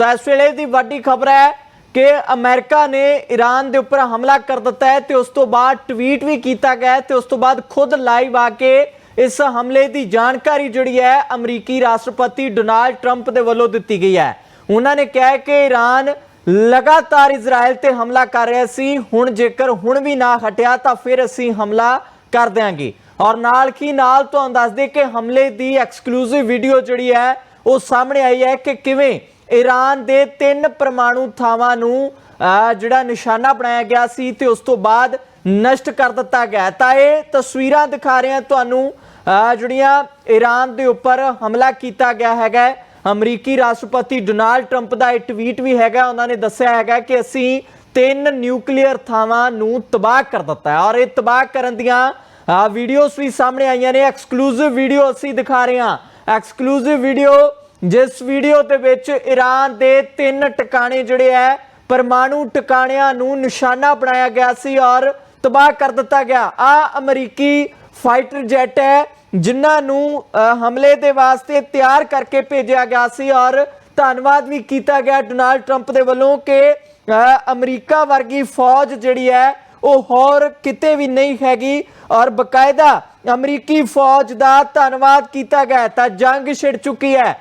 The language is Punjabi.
ਤਾਂ ਇਸ ਵੇਲੇ ਦੀ ਵੱਡੀ ਖਬਰ ਹੈ ਕਿ ਅਮਰੀਕਾ ਨੇ ਈਰਾਨ ਦੇ ਉੱਪਰ ਹਮਲਾ ਕਰ ਦਿੱਤਾ ਹੈ ਤੇ ਉਸ ਤੋਂ ਬਾਅਦ ਟਵੀਟ ਵੀ ਕੀਤਾ ਗਿਆ ਹੈ ਤੇ ਉਸ ਤੋਂ ਬਾਅਦ ਖੁਦ ਲਾਈਵ ਆ ਕੇ ਇਸ ਹਮਲੇ ਦੀ ਜਾਣਕਾਰੀ ਜਿਹੜੀ ਹੈ ਅਮਰੀਕੀ ਰਾਸ਼ਟਰਪਤੀ ਡੋਨਾਲਡ ਟਰੰਪ ਦੇ ਵੱਲੋਂ ਦਿੱਤੀ ਗਈ ਹੈ। ਉਹਨਾਂ ਨੇ ਕਿਹਾ ਕਿ ਈਰਾਨ ਲਗਾਤਾਰ ਇਜ਼ਰਾਈਲ ਤੇ ਹਮਲਾ ਕਰ ਰਿਹਾ ਸੀ। ਹੁਣ ਜੇਕਰ ਹੁਣ ਵੀ ਨਾ ਹਟਿਆ ਤਾਂ ਫਿਰ ਅਸੀਂ ਹਮਲਾ ਕਰ ਦਿਆਂਗੇ। ਔਰ ਨਾਲ ਕੀ, ਨਾਲ ਤੁਹਾਨੂੰ ਦੱਸ ਦੇ ਕਿ ਹਮਲੇ ਦੀ ਐਕਸਕਲੂਸਿਵ ਵੀਡੀਓ ਜਿਹੜੀ ਹੈ ਉਹ ਸਾਹਮਣੇ ਆਈ ਹੈ ਕਿ ਕਿਵੇਂ ਈਰਾਨ ਦੇ ਤਿੰਨ ਪਰਮਾਣੂ ਥਾਵਾਂ ਨੂੰ ਜਿਹੜਾ ਨਿਸ਼ਾਨਾ ਬਣਾਇਆ ਗਿਆ ਸੀ ਤੇ ਉਸ ਤੋਂ ਬਾਅਦ ਨਸ਼ਟ ਕਰ ਦਿੱਤਾ ਗਿਆ ਤਾਂ ਇਹ ਤਸਵੀਰਾਂ ਦਿਖਾ ਰਹੇ ਹਾਂ ਤੁਹਾਨੂੰ ਜਿਹੜੀਆਂ ਈਰਾਨ ਦੇ ਉੱਪਰ ਹਮਲਾ ਕੀਤਾ ਗਿਆ ਹੈਗਾ ਅਮਰੀਕੀ ਰਾਸ਼ਟਰਪਤੀ ਡੋਨਾਲਡ ਟਰੰਪ ਦਾ ਇਹ ਟਵੀਟ ਵੀ ਹੈਗਾ, ਉਹਨਾਂ ਨੇ ਦੱਸਿਆ ਹੈਗਾ ਕਿ ਅਸੀਂ ਤਿੰਨ ਨਿਊਕਲੀਅਰ ਥਾਵਾਂ ਨੂੰ ਤਬਾਹ ਕਰ ਦਿੱਤਾ ਹੈ। ਔਰ ਇਹ ਤਬਾਹ ਕਰਨ ਦੀਆਂ ਵੀਡੀਓਜ਼ ਵੀ ਸਾਹਮਣੇ ਆਈਆਂ ਨੇ। ਐਕਸਕਲੂਸਿਵ ਵੀਡੀਓ ਅਸੀਂ ਦਿਖਾ ਰਹੇ ਹਾਂ। ਐਕਸਕਲੂਸਿਵ ਵੀਡੀਓ ਜਿਸ ਵੀਡੀਓ ਦੇ ਵਿੱਚ ਈਰਾਨ ਦੇ ਤਿੰਨ ਟਿਕਾਣੇ ਜਿਹੜੇ ਹੈ ਪਰਮਾਣੂ ਟਿਕਾਣਿਆਂ ਨੂੰ ਨਿਸ਼ਾਨਾ ਬਣਾਇਆ ਗਿਆ ਸੀ ਔਰ ਤਬਾਹ ਕਰ ਦਿੱਤਾ ਗਿਆ। ਆ ਅਮਰੀਕੀ ਫਾਈਟਰ ਜੈਟ ਹੈ ਜਿਨ੍ਹਾਂ ਨੂੰ ਹਮਲੇ ਦੇ ਵਾਸਤੇ ਤਿਆਰ ਕਰਕੇ ਭੇਜਿਆ ਗਿਆ ਸੀ ਔਰ ਧੰਨਵਾਦ ਵੀ ਕੀਤਾ ਗਿਆ ਡੋਨਾਲਡ ਟਰੰਪ ਦੇ ਵੱਲੋਂ ਕਿ ਅਮਰੀਕਾ ਵਰਗੀ ਫੌਜ ਜਿਹੜੀ ਹੈ ਉਹ ਹੋਰ ਕਿਤੇ ਵੀ ਨਹੀਂ ਹੈਗੀ ਔਰ ਬਕਾਇਦਾ ਅਮਰੀਕੀ ਫੌਜ ਦਾ ਧੰਨਵਾਦ ਕੀਤਾ ਗਿਆ ਤਾਂ ਜੰਗ ਛਿੜ ਚੁੱਕੀ ਹੈ।